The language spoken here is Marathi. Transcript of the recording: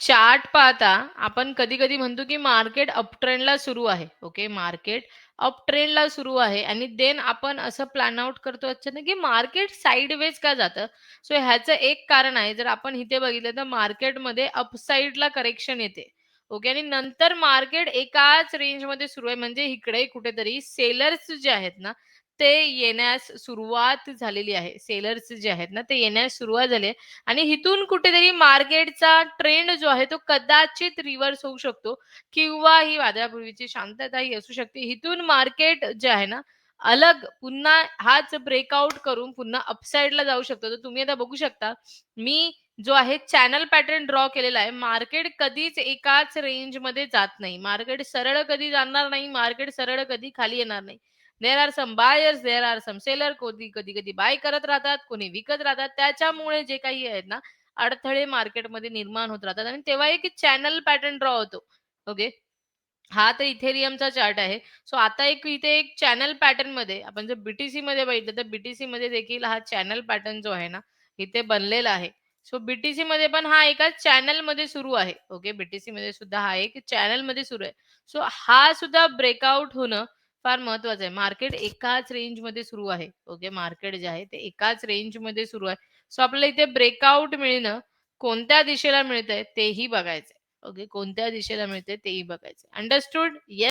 चार्ट पाहता आपण कधी-कधी म्हणतो, की मार्केट अप ट्रेंडला सुरू आहे. ओके. मार्केट अप ट्रेंडला सुरू आहे आणि देन आपण असं प्लॅन आउट करतो अचानक, की मार्केट साईडवेज का जातं? सो ह्याचं एक कारण आहे. जर आपण इथे बघितलं तर मार्केटमध्ये अपसाईडला करेक्शन येते. ओके. आणि नंतर मार्केट एकाच रेंजमध्ये सुरू आहे. म्हणजे इकडे कुठेतरी सेलर्स जे आहेत ना, ते येण्यास सुरुवात झालेली आहे. सेलर्स जे आहेत ना, ते येण्यास सुरुवात झाली आहे. आणि इथून कुठेतरी मार्केटचा ट्रेंड जो आहे तो कदाचित रिव्हर्स होऊ शकतो किंवा ही वादळापूर्वीची शांतता ही असू शकते. इथून मार्केट जे आहे ना, अलग पुन्हा हाच ब्रेकआउट करून पुन्हा अपसाइडला जाऊ शकतो. तर तुम्ही आता बघू शकता, मी जो आहे चॅनल पॅटर्न ड्रॉ केलेला आहे. मार्केट कधीच एकाच रेंजमध्ये जात नाही. मार्केट सरळ कधी जाणार नाही. मार्केट सरळ कधी खाली येणार नाही. There are some buyers, there are some seller. कधी कधी-कधी बाय करत राहतात, कोणी विकत राहतात. त्याच्यामुळे जे काही आहेत ना, अडथळे मार्केटमध्ये निर्माण होत राहतात आणि तेव्हा एक चॅनल पॅटर्न ड्रॉ होतो. ओके. हा तर इथेरियमचा चार्ट आहे. सो आता एक इथे एक चॅनल पॅटर्नमध्ये आपण जर बीटीसी मध्ये बघितलं तर बीटीसी मध्ये देखील हा चॅनल पॅटर्न जो आहे ना, इथे बनलेला आहे. सो बीटीसी मध्ये पण हा एका चॅनलमध्ये सुरू आहे. ओके. बीटीसी मध्ये सुद्धा हा एक चॅनलमध्ये सुरू आहे. सो हा सुद्धा ब्रेकआउट होणं फार महत्वाचं आहे. मार्केट एकाच रेंजमध्ये सुरू आहे. ओके. मार्केट जे आहे ते एकाच रेंजमध्ये सुरू आहे. सो आपल्याला इथे ब्रेकआउट मिळणं कोणत्या दिशेला मिळतंय तेही बघायचंय. ओके. कोणत्या दिशेला मिळतंय तेही बघायचंय. अंडरस्टूड? येस.